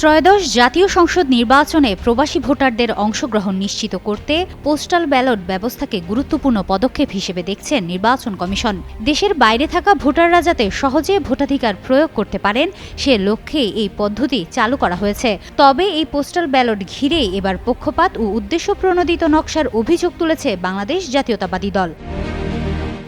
ত্রয়োদশ জাতীয় সংসদ নির্বাচনে প্রবাসী ভোটারদের অংশগ্রহণ নিশ্চিত করতে পোস্টাল ব্যালট ব্যবস্থাকে গুরুত্বপূর্ণ পদক্ষেপ হিসেবে দেখছেন নির্বাচন কমিশন। দেশের বাইরে থাকা ভোটাররা যাতে সহজে ভোটাধিকার প্রয়োগ করতে পারেন, সে লক্ষ্যে এই পদ্ধতি চালু করা হয়েছে। তবে এই পোস্টাল ব্যালট ঘিরে এবার পক্ষপাত ও উদ্দেশ্য প্রণোদিত নকশার অভিযোগ তুলেছে বাংলাদেশ জাতীয়তাবাদী দল।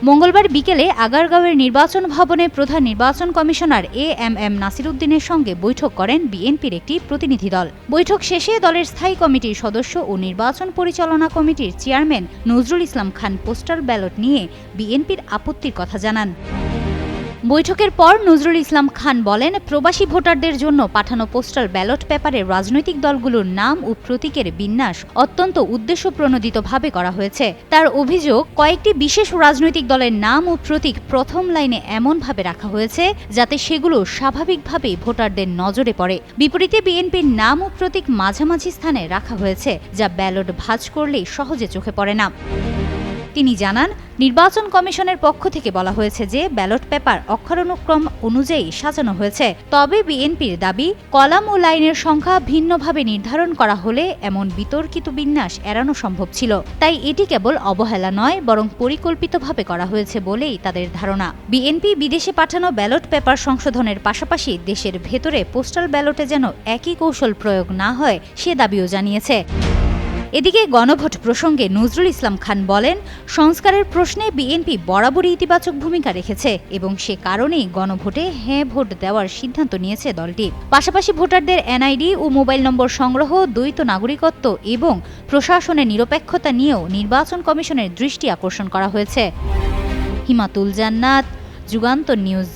মঙ্গলবার বিকেলে আগারগাঁওয়ের নির্বাচন ভবনে প্রধান নির্বাচন commissioner A M M Nasir উদ্দিনের সঙ্গে বৈঠক করেন বিএনপির একটি প্রতিনিধি দল। বৈঠক শেষে দলের স্থায়ী কমিটির সদস্য ও নির্বাচন পরিচালনা কমিটির chairman Nazrul Islam Khan postal ballot নিয়ে বিএনপির আপত্তির কথা জানান। বৈঠকের পর নজরুল ইসলাম খান বলেন, প্রবাসী ভোটারদের জন্য পাঠানো পোস্টাল ব্যালট পেপারে রাজনৈতিক দলগুলোর নাম ও প্রতীকের বিন্যাস অত্যন্ত উদ্দেশ্যপ্রণোদিতভাবে করা হয়েছে। তার অভিযোগ, কয়েকটি বিশেষ রাজনৈতিক দলের নাম ও প্রতীক প্রথম লাইনে এমনভাবে রাখা হয়েছে, যাতে সেগুলো স্বাভাবিকভাবেই ভোটারদের নজরে পড়ে। বিপরীতে বিএনপির নাম ও প্রতীক মাঝামাঝি স্থানে রাখা হয়েছে, যা ব্যালট ভাঁজ করলেই সহজে চোখে পড়ে না। তিনি জানান, নির্বাচন কমিশনের পক্ষ থেকে বলা হয়েছে যে ব্যালট পেপার অক্ষরানুক্রম অনুযায়ী সাজানো হয়েছে। তবে বিএনপির দাবি, কলাম ও লাইনের সংখ্যা ভিন্নভাবে নির্ধারণ করা হলে এমন বিতর্কিত বিন্যাস এড়ানো সম্ভব ছিল। তাই এটি কেবল অবহেলা নয়, বরং পরিকল্পিতভাবে করা হয়েছে বলেই তাদের ধারণা। বিএনপি বিদেশে পাঠানো ব্যালট পেপার সংশোধনের পাশাপাশি দেশের ভেতরে পোস্টাল ব্যালটে যেন একই কৌশল প্রয়োগ না হয়, সে দাবিও জানিয়েছে। এদিকে গণভোট প্রসঙ্গে নজরুল ইসলাম খান বলেন, সংস্কারের প্রশ্নে বিএনপি বরাবরই ইতিবাচক ভূমিকা রেখেছে এবং সে কারণেই গণভোটে হ্যাঁ ভোট দেওয়ার সিদ্ধান্ত নিয়েছে দলটি। পাশাপাশি ভোটারদের এনআইডি ও মোবাইল নম্বর সংগ্রহ, দ্বৈত নাগরিকত্ব এবং প্রশাসনের নিরপেক্ষতা নিয়েও নির্বাচন কমিশনের দৃষ্টি আকর্ষণ করা হয়েছে। হিমাতুল জান্নাত, যুগান্তর নিউজ।